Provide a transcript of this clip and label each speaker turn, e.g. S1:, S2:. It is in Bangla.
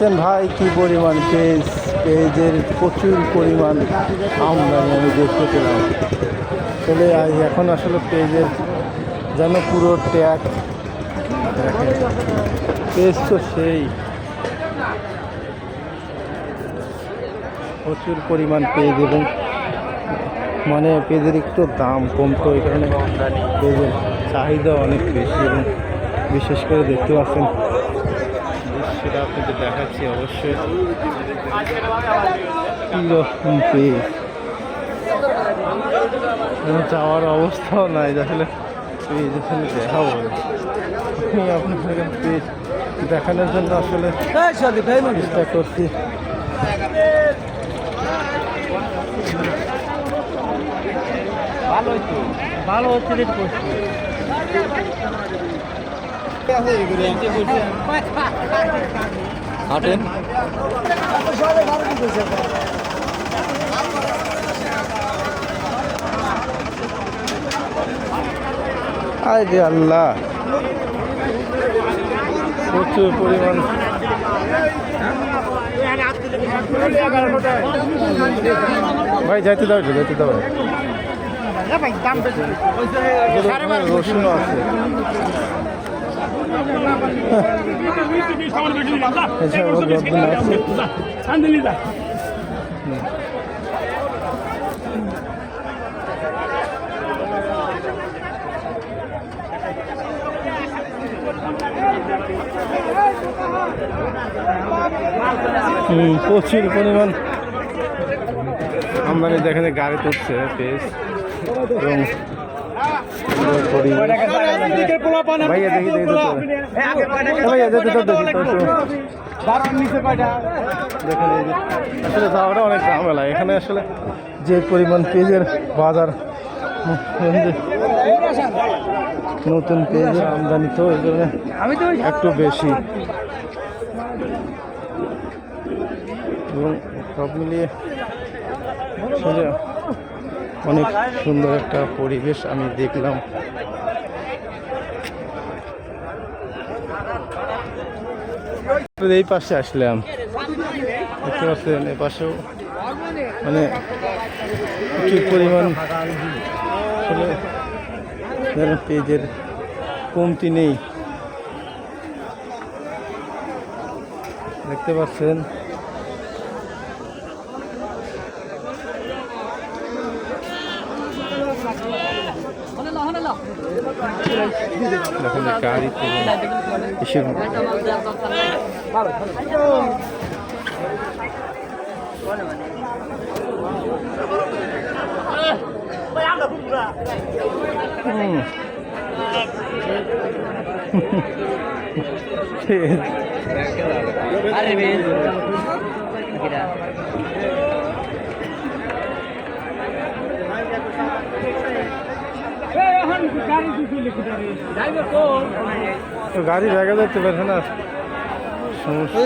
S1: পাচ্ছেন ভাই, কি পরিমাণ পেজ? পেজের প্রচুর পরিমাণ আমদানি আমি দেখতে পেলাম। আসলে এখন আসলে পেজের যেন পুরো ট্যাগ পেজ তো সেই। প্রচুর পরিমাণ পেজ এবং মানে পেজের একটু দাম কম, তো এই কারণে পেজের চাহিদা অনেক বেশি এবং বিশেষ করে দেখতে পাচ্ছেন সেটা আপনাদের দেখাচ্ছি অবশ্যই। কীরকম যাওয়ার অবস্থাও নাই আসলে পেজ আসলে দেখাবো। আমি আপনাদের পেজ দেখানোর জন্য আসলে চেষ্টা করছি।
S2: ভালো হচ্ছে রেট করছি।
S1: হাটেন। আরে আল্লাহ। প্রচুর পরিমাণ। ভাই যাইতে দাও একটু, যাইতে দাও। রসুন আছে। এছাড়াও রসুন আছে হুম, প্রচুর পরিমাণ আমদানি দেখেন গাড়ি তুলছে পেস এবং পরিবেশ। এখানে আসলে যে পরিমাণ পেজের বাজার, নতুন পেজের আমদানি তো ওই জন্য একটু বেশি সব মিলিয়ে অনেক সুন্দর একটা পরিবেশ আমি দেখলাম। এই পাশে আসলাম। দেখতে পাচ্ছেন, এই পাশেও মানে প্রচুর পরিমাণ পেজের কমতি নেই। দেখতে পাচ্ছেন দেখেন গাড়িতে এসে
S2: আরে
S1: তো গাড়ি জায়গা দেখতে পারছে না। সমস্যা।